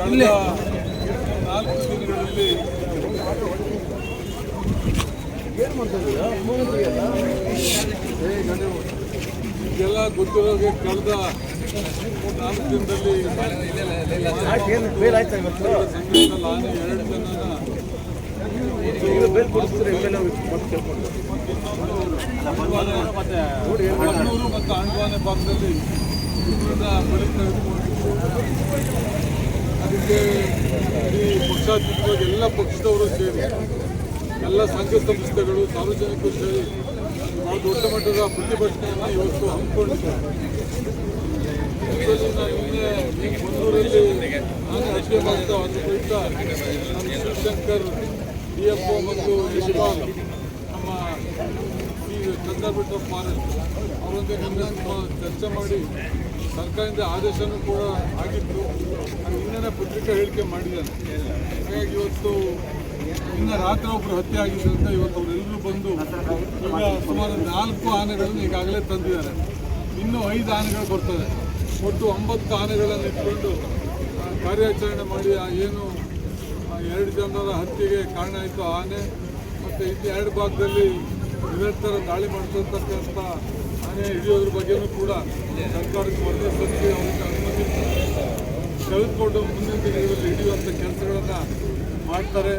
ಕಳೆದ ನಾಲ್ಕು ದಿನಗಳಲ್ಲಿ ಇದೆಲ್ಲ ಕಳೆದ ನಾಲ್ಕು ದಿನದಲ್ಲಿ ಎರಡು ಕಣ್ಣೂರು ಮತ್ತು ಆಂಡ್ವಾನೆ ಭಾಗದಲ್ಲಿ ಬಲಿ ತೆಗೆದುಕೊಂಡು ಅದಕ್ಕೆ ಈ ಪಕ್ಷಾತೀತವಾಗಿ ಎಲ್ಲ ಪಕ್ಷದವರು ಸೇರಿ ಎಲ್ಲ ಸಂಘ ಸಂಸ್ಥೆಗಳು ಸಾರ್ವಜನಿಕರು ಸೇರಿ ಆ ದೊಡ್ಡ ಮಟ್ಟದ ಪ್ರತಿಭಟನೆಯನ್ನು ಇವತ್ತು ಹಮ್ಮಿಕೊಂಡಿದ್ದಾರೆ. ಮಂಗಳೂರಲ್ಲಿ ನಾನು ಹತ್ಯೆ ಮಾಡ್ತಾ ಒಂದು ಕುರಿತ ನಮ್ಮ ಶಿವಶಂಕರ್, ಡಿ ಎಫ್ ಒ ಮತ್ತು ಯಶಪಾಲ್ ನಮ್ಮ ಈ ಕನ್ನಡಬೆಟ್ಟ ಫಾರೆಸ್ಟ್ ಅವರೊಂದಿಗೆ ಚರ್ಚೆ ಮಾಡಿ ಸರ್ಕಾರದಿಂದ ಆದೇಶನೂ ಕೂಡ ಆಗಿತ್ತು. ನಿನ್ನೆ ಪತ್ರಿಕಾ ಹೇಳಿಕೆ ಮಾಡಿದ್ದಾನೆ ಹಾಗಾಗಿ ಇವತ್ತು ಇನ್ನು ರಾತ್ರಿ ಒಬ್ಬರು ಹತ್ಯೆ ಆಗಿದ್ದರಿಂದ ಇವತ್ತು ಅವರೆಲ್ಲರೂ ಬಂದು ಈಗ ಸುಮಾರು ನಾಲ್ಕು ಆನೆಗಳನ್ನು ಈಗಾಗಲೇ ತಂದಿದ್ದಾರೆ. ಇನ್ನೂ ಐದು ಆನೆಗಳು ಬರ್ತದೆ. ಒಟ್ಟು ಒಂಬತ್ತು ಆನೆಗಳನ್ನು ಇಟ್ಕೊಂಡು ಕಾರ್ಯಾಚರಣೆ ಮಾಡಿ, ಆ, ಏನು ಎರಡು ಜನರ ಹತ್ಯೆಗೆ ಕಾರಣ ಆಯಿತು ಆನೆ. ಮತ್ತು ಇನ್ನು ಎರಡು ಭಾಗದಲ್ಲಿ ನಿರಂತರ ದಾಳಿ ಮಾಡ್ತಿರ್ತಕ್ಕಂಥ ಆನೆ ಹಿಡಿಯೋದ್ರ ಬಗ್ಗೆನೂ ಕೂಡ ಸರ್ಕಾರಕ್ಕೆ ವರದಿ ಸಲ್ಲಿಸಿ ಅವರಿಗೆ ಅನುಮತಿ ತೆಗೆದುಕೊಂಡು ಮುಂದಿನ ದಿನಗಳಲ್ಲಿ ಹಿಡಿಯುವಂಥ ಕೆಲಸಗಳನ್ನು ಮಾಡ್ತಾರೆ.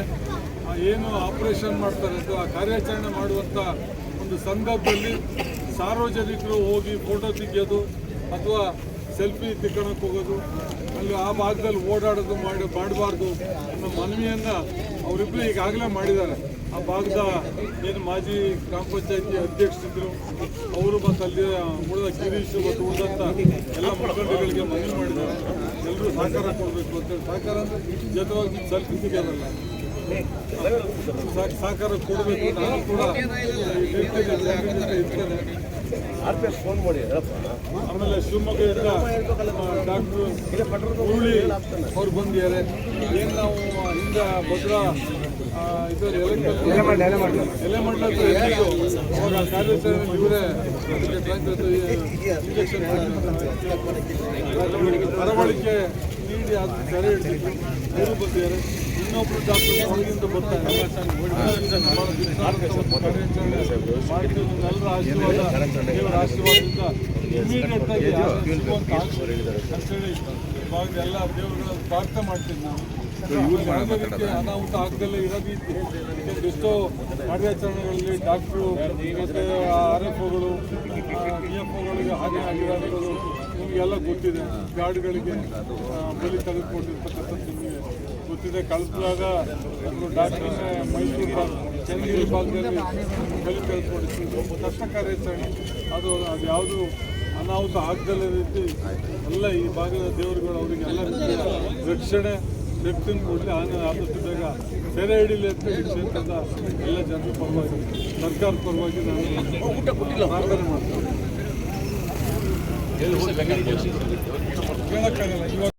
ಏನು ಆಪರೇಷನ್ ಮಾಡ್ತಾರೆ ಅಥವಾ ಕಾರ್ಯಾಚರಣೆ ಮಾಡುವಂಥ ಒಂದು ಸಂದರ್ಭದಲ್ಲಿ ಸಾರ್ವಜನಿಕರು ಹೋಗಿ ಫೋಟೋ ತೆಗೆಯೋದು ಅಥವಾ ಸೆಲ್ಫಿ ತಿಕ್ಕೋಣಕ್ಕೆ ಹೋಗೋದು ಅಲ್ಲಿ ಆ ಭಾಗದಲ್ಲಿ ಓಡಾಡೋದು ಮಾಡಿ ಮಾಡಬಾರ್ದು ಅನ್ನೋ ಮನವಿಯನ್ನು ಅವರಿಬ್ಬರು ಈಗಾಗಲೇ ಮಾಡಿದ್ದಾರೆ. ಆ ಭಾಗದ ಏನು ಮಾಜಿ ಗ್ರಾಮ ಪಂಚಾಯತಿ ಅಧ್ಯಕ್ಷರಿದ್ದರು ಅವರು ಮತ್ತು ಅಲ್ಲಿ ಉಳಿದ ಗಿರೀಶ್ ಮತ್ತು ಉಳಿದಂಥ ಎಲ್ಲ ಮುಖಂಡಗಳಿಗೆ ಮನವಿ ಮಾಡಿದ್ದಾರೆ. ಎಲ್ಲರೂ ಸಹಕಾರ ಕೊಡಬೇಕು ಅಂತೇಳಿ ಸಹಕಾರ ಅಂದರೆ ಜೊತೆವಾಗಿ ಸಹ- ಸಹಕಾರ ಕೊಡಬೇಕು ನಾನು ಕೂಡ ಇರ್ತೇನೆ ಇರ್ತೇನೆ ಫೋನ್ ಮಾಡಿ ಆಮೇಲೆ ಶಿವಮೊಗ್ಗ ಡಾಕ್ಟ್ರು ಹುರುಳಿ ಅವ್ರು ಬಂದಿದ್ದಾರೆ ಏನು ನಾವು ಹಿಂದೆ ಭದ್ರಾ ಇದು ಎಲೆಮಂಡಲ ಹತ್ರ ಎಲ್ಲಿದ್ದು ಅವಾಗ ಕಾರ್ಯಾಚರಣೆ ಇವರೇ ಇಂಜೆಕ್ಷನ್ ನೀಡಿ ಅದು ಸೆರೆ ಹಿಡಿದಿದ್ದು ಅವರು ಬಂದಿದ್ದಾರೆ ಇನ್ನೊಬ್ರು ಡಾಕ್ಟರ್ ಹೊರಗಿಂದ ಬರ್ತಾರೆ ನಿಮ್ಮೆಲ್ಲರ ಆಶೀರ್ವಾದ ದೇವರ ಆಶೀರ್ವಾದದಿಂದ ಇಮಿಡಿಯೇಟ್ ಆಗಿ ಇವಾಗ ಎಲ್ಲ ದೇವರುಗಳನ್ನು ಪ್ರಾರ್ಥನೆ ಮಾಡ್ತೀವಿ ನಾವು. ರೀತಿ ಅನಾಹುತ ಆಗದಲ್ಲೇ ಇರೋ ರೀತಿ ಯಾಕಂದ್ರೆ ಎಷ್ಟೋ ಕಾರ್ಯಾಚರಣೆಗಳಲ್ಲಿ ಡಾಕ್ಟ್ರು ಮತ್ತು ಆರ್ ಎಫ್ ಒಗಳು ಬಿ ಎಫ್ ಒಗಳಿಗೆ ಹಾನಿ ಆಗಿರೋದು ನಿಮಗೆಲ್ಲ ಗೊತ್ತಿದೆ ಗಾರ್ಡ್ಗಳಿಗೆ ಬಲಿ ತೆಗೆದುಕೊಂಡಿರ್ತಕ್ಕಂಥದ್ದು ನಿಮಗೆ ಗೊತ್ತಿದೆ ಕಳಿಸಿದಾಗ ಒಂದು ಡಾಕ್ಟ್ರನ್ನೇ ಮೈಸೂರು ಭಾಗ ಚನ್ನಗಿರಿ ಭಾಗದಲ್ಲಿ ಬಲಿ ತೆಗೆದುಕೊಂಡಿರ್ತೀವಿ ಕಷ್ಟ ಕಾರ್ಯಾಚರಣೆ ಅದು ಅದು ಯಾವುದು ಅನಾಹುತ ಆಗದಲ್ಲೇ ರೀತಿ ಎಲ್ಲ ಈ ಭಾಗದ ದೇವರುಗಳು ಅವರಿಗೆಲ್ಲ ರಕ್ಷಣೆ ಶಕ್ತಿನ ಕೊಡಲಿ ಆನೆ ಬೇಗ ಸೆರೆ ಹಿಡಿಲಿ ಅಂತ ಈ ಎಲ್ಲ ಜನರ ಪರವಾಗಿ, ಸರ್ಕಾರದ ಪರವಾಗಿ ನಾನು ಪ್ರಾರ್ಥನೆ ಮಾಡ್ತೀನಿ. ಕೇಳಕ್ಕಾಗಲ್ಲ, ಇವಾಗ